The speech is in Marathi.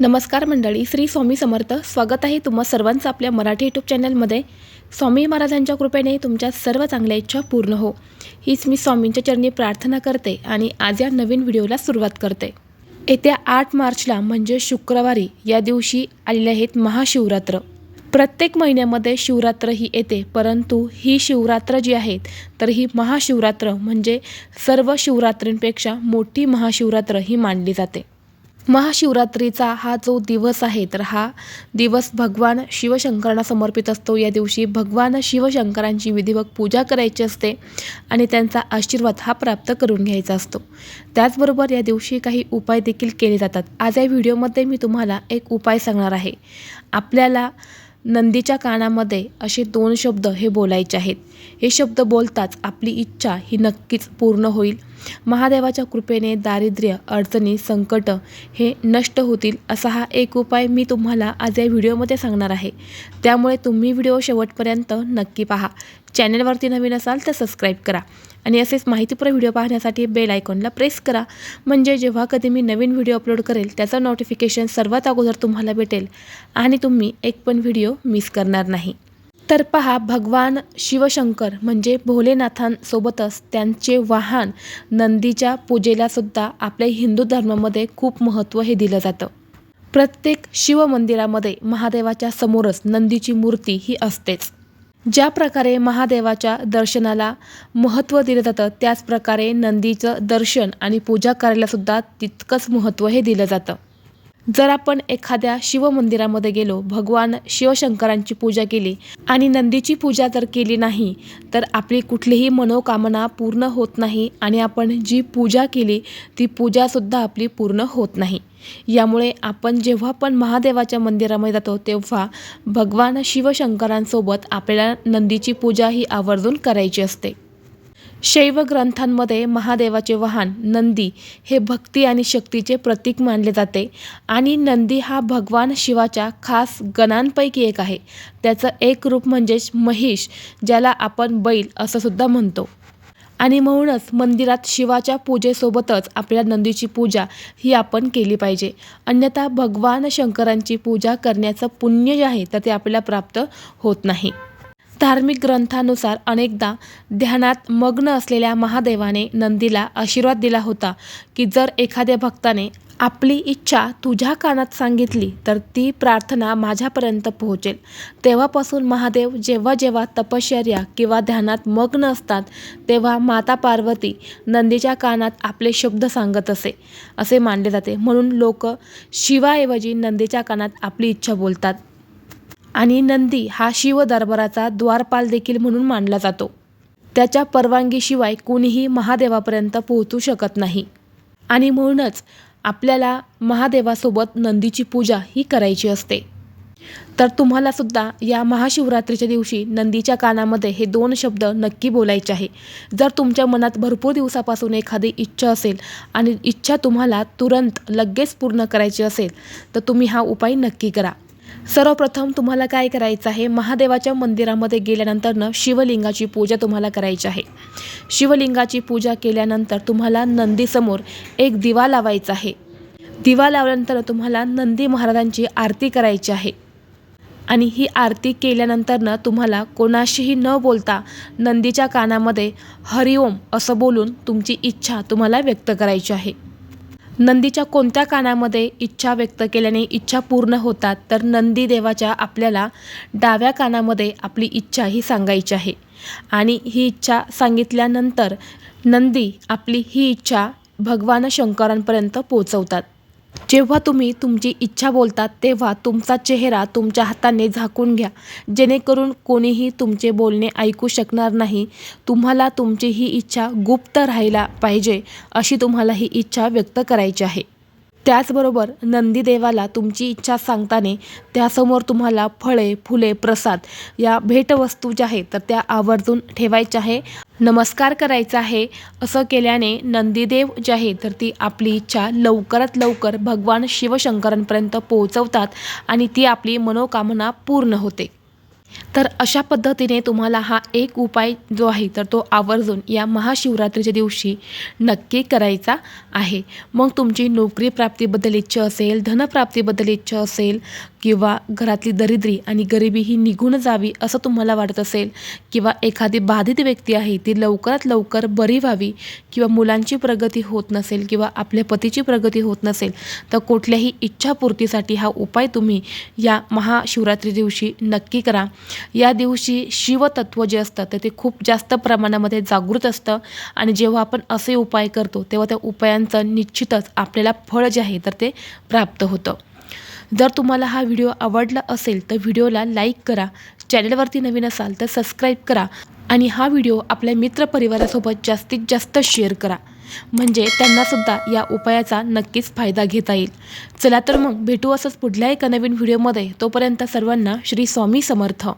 नमस्कार मंडळी श्री स्वामी समर्थ. स्वागत आहे तुम्हा सर्वांचं आपल्या मराठी यूट्यूब चॅनलमध्ये. स्वामी महाराजांच्या कृपेने तुमच्या सर्व चांगल्या इच्छा पूर्ण हो. हीच मी स्वामींच्या चरणी प्रार्थना करते आणि आज या नवीन व्हिडिओला सुरुवात करते. येत्या आठ मार्चला म्हणजे शुक्रवारी या दिवशी आलेले आहेत महाशिवरात्र. प्रत्येक महिन्यामध्ये शिवरात्र ही येते परंतु ही शिवरात्र जी आहेत तर ही महाशिवरात्र म्हणजे सर्व शिवरात्रींपेक्षा मोठी महाशिवरात्र ही मानली जाते. महाशिवरात्रीचा हा जो दिवस आहे तर हा दिवस भगवान शिवशंकरांना समर्पित असतो. या दिवशी भगवान शिवशंकरांची विधिवत पूजा करायची असते आणि त्यांचा आशीर्वाद हा प्राप्त करून घ्यायचा असतो. त्याचबरोबर या दिवशी काही उपाय देखील केले जातात. आज या व्हिडिओमध्ये मी तुम्हाला एक उपाय सांगणार आहे. आपल्याला नंदीच्या कानामध्ये असे दोन शब्द हे बोलायचे आहेत. हे शब्द बोलताच आपली इच्छा ही नक्कीच पूर्ण होईल. महादेवाच्या कृपेने दारिद्र्य अडचणी संकट हे नष्ट होतील असा हा एक उपाय मी तुम्हाला आज या व्हिडिओमध्ये सांगणार आहे. त्यामुळे तुम्ही व्हिडिओ शेवटपर्यंत नक्की पहा. चॅनलवरती नवीन असाल तर सबस्क्राईब करा. आणि असेच माहितीपूर्ण व्हिडिओ पाहण्यासाठी बेल आयकॉनला प्रेस करा. म्हणजे जेव्हा कधी मी नवीन व्हिडिओ अपलोड करेल त्याचं नोटिफिकेशन सर्वात अगोदर तुम्हाला भेटेल आणि तुम्ही एक पण व्हिडिओ मिस करणार नाही. तर पहा भगवान शिवशंकर म्हणजे भोलेनाथांसोबतच त्यांचे वाहन नंदीच्या पूजेलासुद्धा आपल्या हिंदू धर्मामध्ये खूप महत्त्व हे दिलं जातं. प्रत्येक शिवमंदिरामध्ये महादेवाच्या समोरच नंदीची मूर्ती ही असतेच. ज्या प्रकारे महादेवाच्या दर्शनाला महत्त्व दिलं जातं त्याच प्रकारे नंदीचं दर्शन आणि पूजा करायलासुद्धा तितकंच महत्त्व हे दिलं जातं. जर आपण एखाद्या शिवमंदिरामध्ये गेलो भगवान शिवशंकरांची पूजा केली आणि नंदीची पूजा जर केली नाही तर आपली कुठलीही मनोकामना पूर्ण होत नाही आणि आपण जी पूजा केली ती पूजासुद्धा आपली पूर्ण होत नाही. यामुळे आपण जेव्हा पण महादेवाच्या मंदिरामध्ये जातो तेव्हा भगवान शिवशंकरांसोबत आपल्याला नंदीची पूजा ही आवर्जून करायची असते. शैव ग्रंथांमध्ये महादेवाचे वाहन नंदी हे भक्ती आणि शक्तीचे प्रतीक मानले जाते आणि नंदी हा भगवान शिवाच्या खास गणांपैकी एक आहे. त्याचं एक रूप म्हणजेच महिष ज्याला आपण बैल असं सुद्धा म्हणतो. आणि म्हणूनच मंदिरात शिवाच्या पूजेसोबतच आपल्या नंदीची पूजा ही आपण केली पाहिजे. अन्यथा भगवान शंकरांची पूजा करण्याचं पुण्य जे आहे तर ते आपल्याला प्राप्त होत नाही. धार्मिक ग्रंथानुसार अनेकदा ध्यानात मग्न असलेल्या महादेवाने नंदीला आशीर्वाद दिला होता की जर एखाद्या भक्ताने आपली इच्छा तुझ्या कानात सांगितली तर ती प्रार्थना माझ्यापर्यंत पोहोचेल. तेव्हापासून महादेव जेव्हा जेव्हा तपश्चर्या किंवा ध्यानात मग्न असतात तेव्हा माता पार्वती नंदीच्या कानात आपले शब्द सांगत असे असे मानले जाते. म्हणून लोक शिवाऐवजी नंदीच्या कानात आपली इच्छा बोलतात. आणि नंदी हा शिव दरबाराचा द्वारपाल देखील म्हणून मानला जातो. त्याच्या परवानगीशिवाय कोणीही महादेवापर्यंत पोहोचू शकत नाही. आणि म्हणूनच आपल्याला महादेवासोबत नंदीची पूजा ही करायची असते. तर तुम्हालासुद्धा या महाशिवरात्रीच्या दिवशी नंदीच्या कानामध्ये हे दोन शब्द नक्की बोलायचे आहे. जर तुमच्या मनात भरपूर दिवसापासून एखादी इच्छा असेल आणि इच्छा तुम्हाला तुरंत लगेच पूर्ण करायची असेल तर तुम्ही हा उपाय नक्की करा. सर्वप्रथम तुम्हाला काय करायचं आहे? महादेवाच्या मंदिरामध्ये गेल्यानंतरनं शिवलिंगाची पूजा तुम्हाला करायची आहे. शिवलिंगाची पूजा केल्यानंतर तुम्हाला नंदीसमोर एक दिवा लावायचा आहे. दिवा लावल्यानंतर तुम्हाला नंदी महाराजांची आरती करायची आहे. आणि ही आरती केल्यानंतरनं तुम्हाला कोणाशीही न बोलता नंदीच्या कानामध्ये हरिओम असं बोलून तुमची इच्छा तुम्हाला व्यक्त करायची आहे. नंदीच्या कोणत्या कानामध्ये इच्छा व्यक्त केल्याने इच्छा पूर्ण होतात तर नंदी देवाच्या आपल्याला डाव्या कानामध्ये आपली इच्छा ही सांगायची आहे. आणि ही इच्छा सांगितल्यानंतर नंदी आपली ही इच्छा भगवान शंकरांपर्यंत पोचवतात जेव्हा तुम्ही तुमची इच्छा बोलतात तेव्हा तुमचा चेहरा तुमच्या हाताने झाकून घ्या. जेणेकरून कोणीही तुमचे बोलणे ऐकू शकणार नाही. तुम्हाला तुमची ही इच्छा गुप्त राहायला पाहिजे अशी तुम्हाला ही इच्छा व्यक्त करायची आहे. त्याचबरोबर नंदीदेवाला तुमची इच्छा सांगताना त्यासमोर तुम्हाला फळे फुले प्रसाद या भेटवस्तू ज्या आहेत तर त्या आवर्जून ठेवायच्या आहे. नमस्कार करायचा आहे असं केल्याने नंदीदेव जे आहे तर ती आपली इच्छा लवकरात लवकर भगवान शिवशंकरांपर्यंत पोहोचवतात आणि ती आपली मनोकामना पूर्ण होते. तर अशा पद्धतीने तुम्हाला हा एक उपाय जो आहे तर तो आवर्जून या महाशिवरात्रीच्या दिवशी नक्की करायचा आहे. मग तुमची नोकरी प्राप्तीबद्दल इच्छा असेल धनप्राप्तीबद्दल इच्छा असेल किंवा घरातली दरिद्री आणि गरिबी ही निघून जावी असं तुम्हाला वाटत असेल किंवा एखादी बाधित व्यक्ती आहे ती लवकरात लवकर बरी व्हावी किंवा मुलांची प्रगती होत नसेल किंवा आपल्या पतीची प्रगती होत नसेल तर कुठल्याही इच्छापूर्तीसाठी हा उपाय तुम्ही या महाशिवरात्री दिवशी नक्की करा. या दिवशी शिवतत्व जे असतं तर ते खूप जास्त प्रमाणामध्ये जागृत असतं आणि जेव्हा आपण असे उपाय करतो तेव्हा त्या उपायांचं निश्चितच आपल्याला फळ जे आहे तर ते प्राप्त होतं. जर तुम्हाला हा व्हिडिओ आवडला असेल तर व्हिडिओला लाईक करा. चॅनलवरती नवीन असाल तर सबस्क्राईब करा. आणि हा व्हिडिओ आपल्या मित्रपरिवारासोबत जास्तीत जास्त शेअर करा. म्हणजे त्यांनासुद्धा या उपायाचा नक्कीच फायदा घेता येईल. चला तर मग भेटू असंच पुढल्या एका नवीन व्हिडिओमध्ये. तोपर्यंत सर्वांना श्री स्वामी समर्थ.